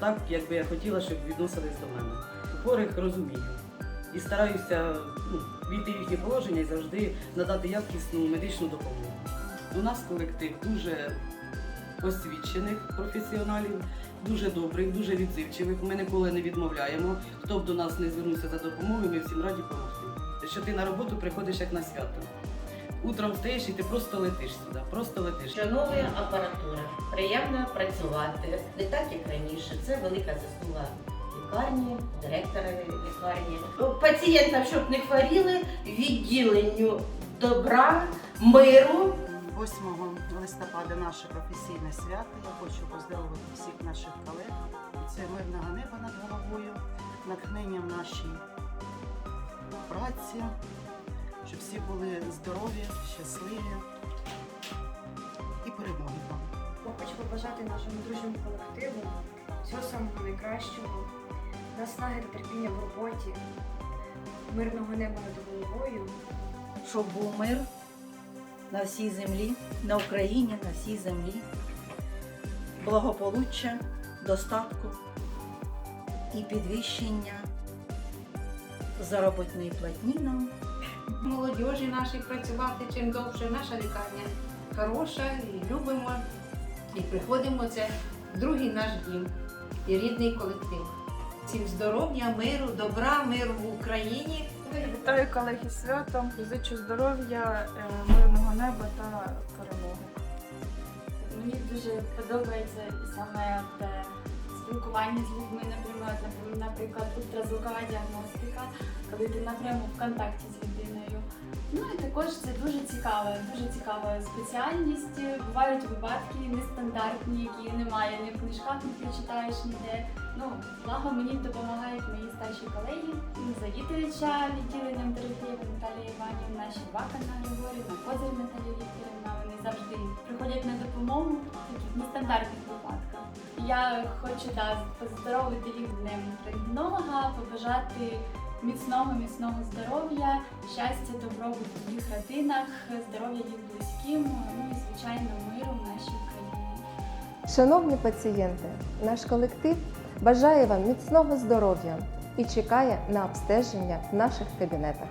так, як би я хотіла, щоб відносились до мене. Хворих розумію. І стараюся ну, війти в їхнє положення і завжди надати якісну медичну допомогу. У нас колектив дуже освічених професіоналів, дуже добрих, дуже відзивчивих. Ми ніколи не відмовляємо. Хто б до нас не звернувся за допомогою, ми всім раді допомогти. Що ти на роботу приходиш як на свято. Утром встаєш і ти просто летиш сюди, просто летиш. Що нової апаратури, приємно працювати, не так як раніше. Це велика заслуга лікарні, директора лікарні. Пацієнтам, щоб не хворіли, відділенню добра, миру. 8 листопада наше професійне свято. Я хочу поздоровити всіх наших колег. Це мирного неба над головою, натхнення в нашій праці, щоб всі були здорові, щасливі і перемоги вам. Хочу побажати нашому дружньому колективу всього самого найкращого, наснаги та терпіння в роботі, мирного неба над головою. щоб був мир на всій землі, на Україні, на всій землі, благополуччя, достатку і підвищення заробітної платні нам. Молодіжі нашій працювати чим довше. Наша лікарня хороша і любимо, і приходимо це в другий наш дім і рідний колектив. Всім здоров'я, миру, добра, миру в Україні. Вітаю колег із святом, зичу здоров'я, е, мирного неба та перемоги. Мені дуже подобається саме те спілкування з людьми, наприклад, наприклад, ультразвукова діагностика, коли ти напряму в контакті з людиною. Ну і також це дуже цікаво, дуже цікава спеціальність. Бувають випадки нестандартні, які немає ні в книжках, не прочитаєш ніде. Ну, благо мені допомагають мої старші колеги, завідувача відділенням терапії Наталія Іванівна, Щербака на Григорівна, Козир Наталія Вікторівна. Вони завжди приходять на допомогу в таких нестандартних випадках. Я хочу да, поздоровити їх з днем рентгенолога, побажати міцного, міцного здоров'я, щастя, добробуту в їх родинах, здоров'я їх близьким, ну і звичайно миру в нашій країні. Шановні пацієнти, наш колектив бажає вам міцного здоров'я і чекає на обстеження в наших кабінетах.